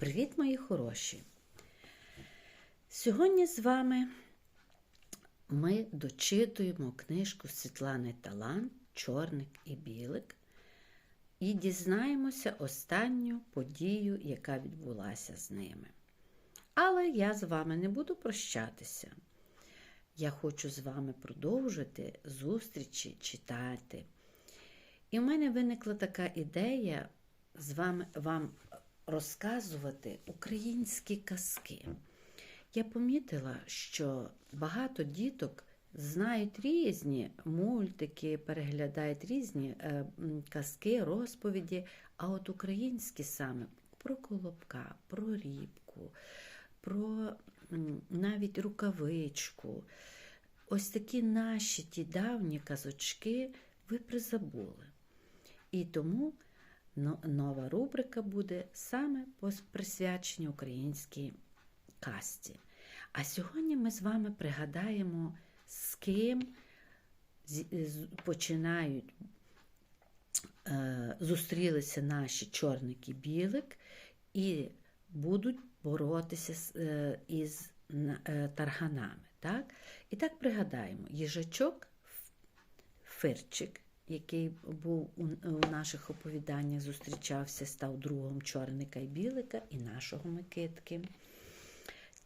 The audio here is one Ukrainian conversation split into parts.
Привіт, мої хороші! Сьогодні з вами ми дочитуємо книжку Світлани Талант Чорник і Білик і дізнаємося останню подію, яка відбулася з ними. Але я з вами не буду прощатися. Я хочу з вами продовжити зустрічі читати. І в мене виникла така ідея з вами вам розказувати українські казки. Я помітила, що багато діток знають різні мультики, переглядають різні е, казки, розповіді, а от українські саме про колобка, про рібку, про навіть рукавичку. Ось такі наші ті давні казочки ви призабули. І тому нова рубрика буде саме присвячена українській касті. А сьогодні ми з вами пригадаємо, з ким починають е, зустрілися наші чорник і білик і будуть боротися е, із е, тарганами. Так? І так пригадаємо, їжачок Фирчик, який був у, наших оповіданнях, зустрічався, став другом чорника і білика і нашого Микитки.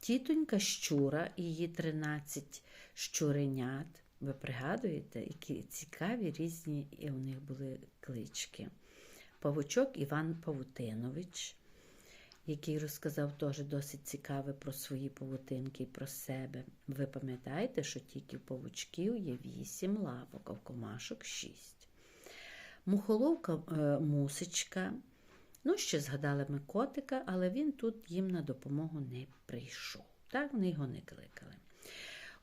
Тітонька щура і її 13 щуренят. Ви пригадуєте, які цікаві різні і у них були клички. Павучок Іван Павутинович, який розказав теж досить цікаве про свої павутинки і про себе. Ви пам'ятаєте, що тільки в павучків є вісім лапок, а в комашок шість. Мухоловка е, мусичка. Ну, ще згадали ми котика, але він тут їм на допомогу не прийшов. Так, вони його не кликали.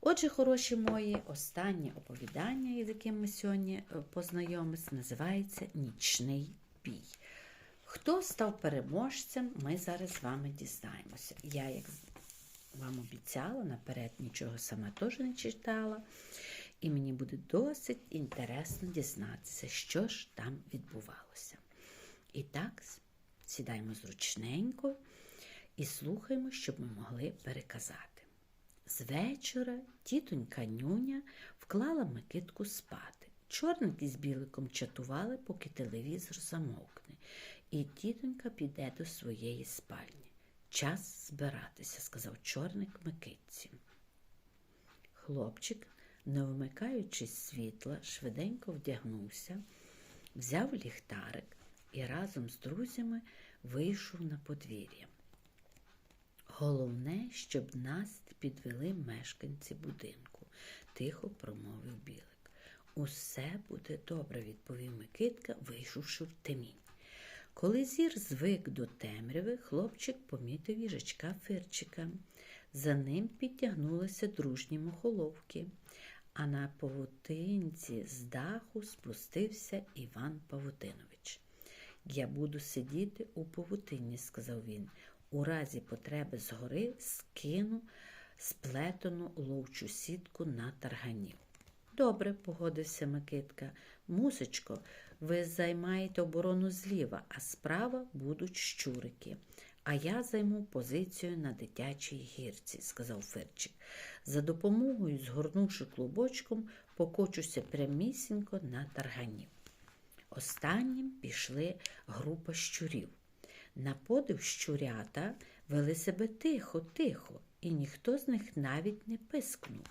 Отже, хороші мої, останнє оповідання, з яким ми сьогодні е, познайомимось, називається Нічний бій. Хто став переможцем, ми зараз з вами дізнаємося. Я, як вам обіцяла, наперед нічого сама теж не читала, і мені буде досить інтересно дізнатися, що ж там відбувалося. І так, сідаємо зручненько і слухаємо, щоб ми могли переказати. З вечора тітонька нюня вклала Микитку спати. Чорник із біликом чатували, поки телевізор замовкне, і тітонька піде до своєї спальні. Час збиратися, сказав чорник Микитці. Хлопчик, не вмикаючи світла, швиденько вдягнувся, взяв ліхтарик і разом з друзями вийшов на подвір'я. Головне, щоб нас підвели мешканці будинку, тихо промовив білик. Усе буде добре, відповів Микитка, вийшовши в темінь. Коли зір звик до темряви, хлопчик помітив їжачка Фирчика. За ним підтягнулися дружні мохоловки, а на павутинці з даху спустився Іван Павутинович. Я буду сидіти у павутинні, сказав він. У разі потреби згори скину сплетену ловчу сітку на тарганів. Добре, погодився Микитка. Мусечко, ви займаєте оборону зліва, а справа будуть щурики. А я займу позицію на дитячій гірці, сказав Фирчик. За допомогою, згорнувши клубочком, покочуся прямісінько на тарганів. Останнім пішли група щурів. На подив щурята вели себе тихо, тихо, і ніхто з них навіть не пискнув.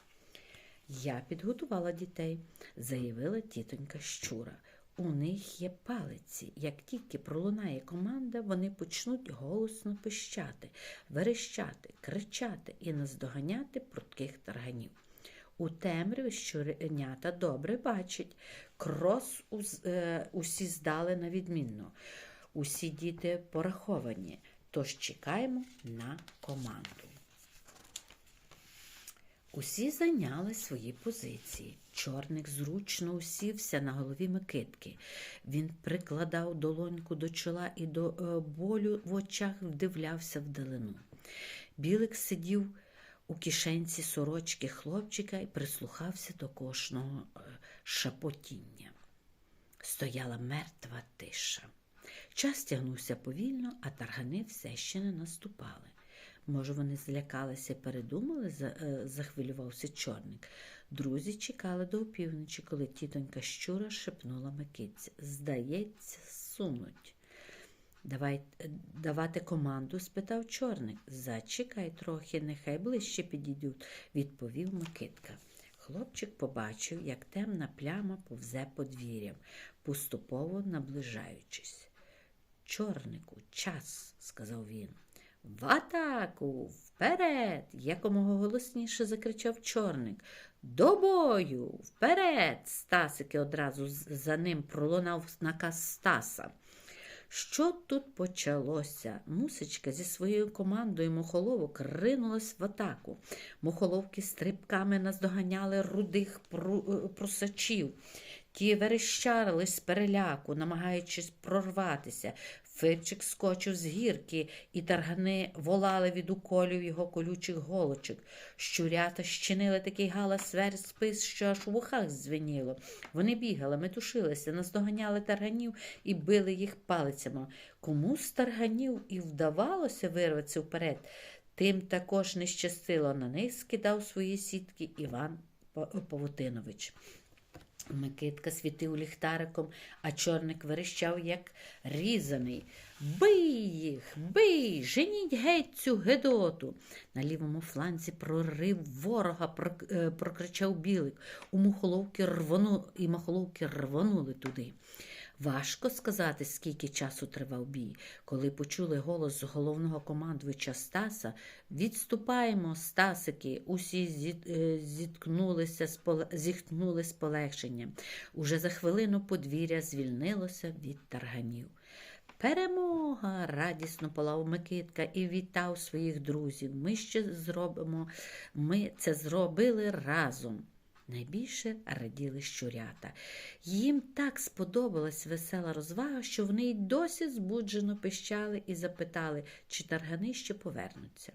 Я підготувала дітей, заявила тітонька щура. У них є палиці. Як тільки пролунає команда, вони почнуть голосно пищати, верещати, кричати і наздоганяти прутких тарганів. У темряві щуренята добре бачать. Крос е, усі здали на відмінно. Усі діти пораховані, тож чекаємо на команду. Усі зайняли свої позиції. Чорник зручно усівся на голові Микитки. Він прикладав долоньку до чола і до е, болю в очах вдивлявся вдалину. Білик сидів у кишенці сорочки хлопчика і прислухався до кожного е, шепотіння. Стояла мертва тиша. Час тягнувся повільно, а таргани все ще не наступали. Може, вони злякалися передумали, е, захвилювався чорник. Друзі чекали до опівночі, коли тітонька щура шепнула Микитці. Здається, сунуть. Давай, е, давати команду? спитав чорник. Зачекай трохи, нехай ближче підійдуть, відповів Микитка. Хлопчик побачив, як темна пляма повзе подвір'ям, поступово наближаючись. Чорнику, час, сказав він. В атаку, вперед! якомога голосніше закричав чорник. До бою, вперед! Стасики одразу за ним пролунав наказ Стаса. Що тут почалося? Мусичка зі своєю командою мухоловок ринулась в атаку. Мухоловки стрибками наздоганяли рудих е, прусачів. Ті верещали з переляку, намагаючись прорватися. Фирчик скочив з гірки, і таргани волали від уколів його колючих голочок. Щурята щинили такий галас вверх спис, що аж у вухах дзвеніло. Вони бігали, метушилися, наздоганяли тарганів і били їх палицями. Кому з тарганів і вдавалося вирватися вперед, тим також не щастило. На них скидав свої сітки Іван Павутинович. Микитка світив ліхтариком, а чорник верещав, як різаний. Бий їх, бий, женіть геть цю гедоту. На лівому фланці прорив ворога, е, прокричав білик. У мухоловки рвону, і мухоловки рвонули туди. Важко сказати, скільки часу тривав бій. Коли почули голос головного командувача Стаса, відступаємо, Стасики, усі е, зіткнулися з зітхнули з полегшенням. Уже за хвилину подвір'я звільнилося від тарганів. Перемога! радісно полав Микитка і вітав своїх друзів. Ми ще зробимо, ми це зробили разом. Найбільше раділи щурята. Їм так сподобалась весела розвага, що вони й досі збуджено пищали і запитали, чи таргани ще повернуться.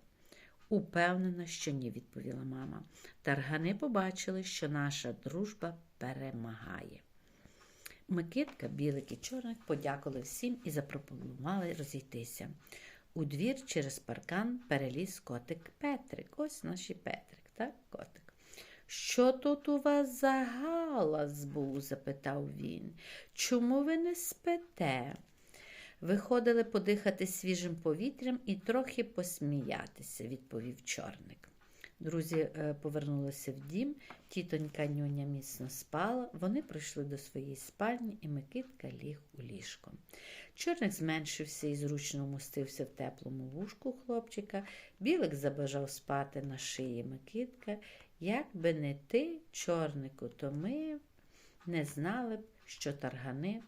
Упевнена, що ні, відповіла мама. Таргани побачили, що наша дружба перемагає. Микитка, білик і чорник подякували всім і запропонували розійтися. У двір через паркан переліз котик Петрик. Ось наш Петрик, так, котик. Що тут у вас за галас був? запитав він. Чому ви не спите? Виходили подихати свіжим повітрям і трохи посміятися, відповів чорник. Друзі е, повернулися в дім, тітонька нюня міцно спала, вони прийшли до своєї спальні, і Микитка ліг у ліжко. Чорник зменшився і зручно вмостився в теплому вушку хлопчика. Білик забажав спати на шиї Микитка. Як би не ти, чорнику, то ми не знали б, що таргани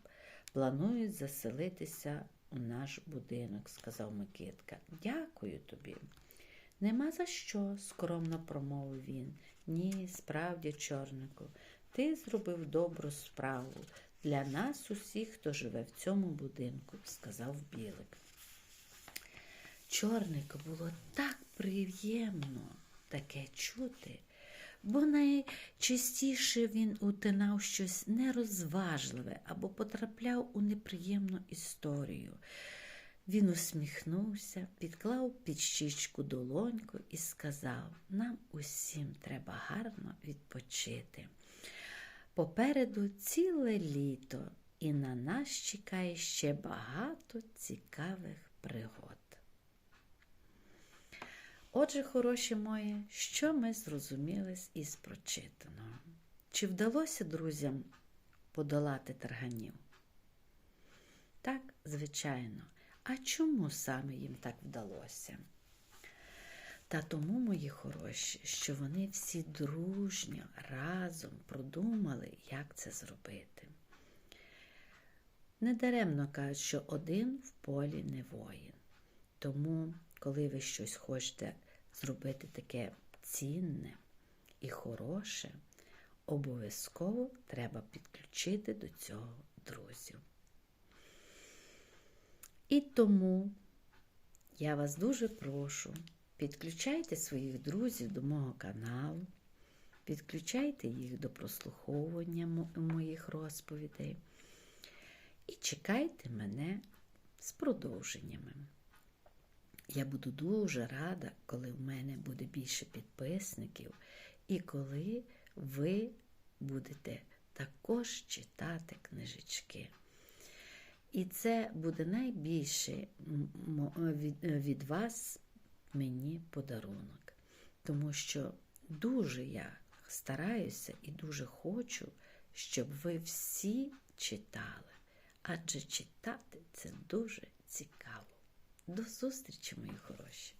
планують заселитися у наш будинок, сказав Микитка. Дякую тобі. Нема за що, скромно промовив він. Ні, справді, чорнику, ти зробив добру справу для нас усіх, хто живе в цьому будинку, сказав білик. Чорнику було так приємно таке чути, бо найчастіше він утинав щось нерозважливе або потрапляв у неприємну історію. Він усміхнувся, підклав під щічку долоньку і сказав: нам усім треба гарно відпочити. Попереду ціле літо, і на нас чекає ще багато цікавих пригод. Отже, хороші мої, що ми зрозуміли із прочитаного? Чи вдалося друзям подолати тарганів? Так, звичайно. А чому саме їм так вдалося? Та тому, мої хороші, що вони всі дружньо разом продумали, як це зробити. Недаремно кажуть, що один в полі не воїн. Тому, коли ви щось хочете зробити таке цінне і хороше, обов'язково треба підключити до цього друзів. І тому я вас дуже прошу, підключайте своїх друзів до мого каналу, підключайте їх до прослуховування моїх розповідей і чекайте мене з продовженнями. Я буду дуже рада, коли в мене буде більше підписників, і коли ви будете також читати книжечки. І це буде найбільше від вас мені подарунок. Тому що дуже я стараюся і дуже хочу, щоб ви всі читали. Адже читати це дуже цікаво. До зустрічі, мої хороші!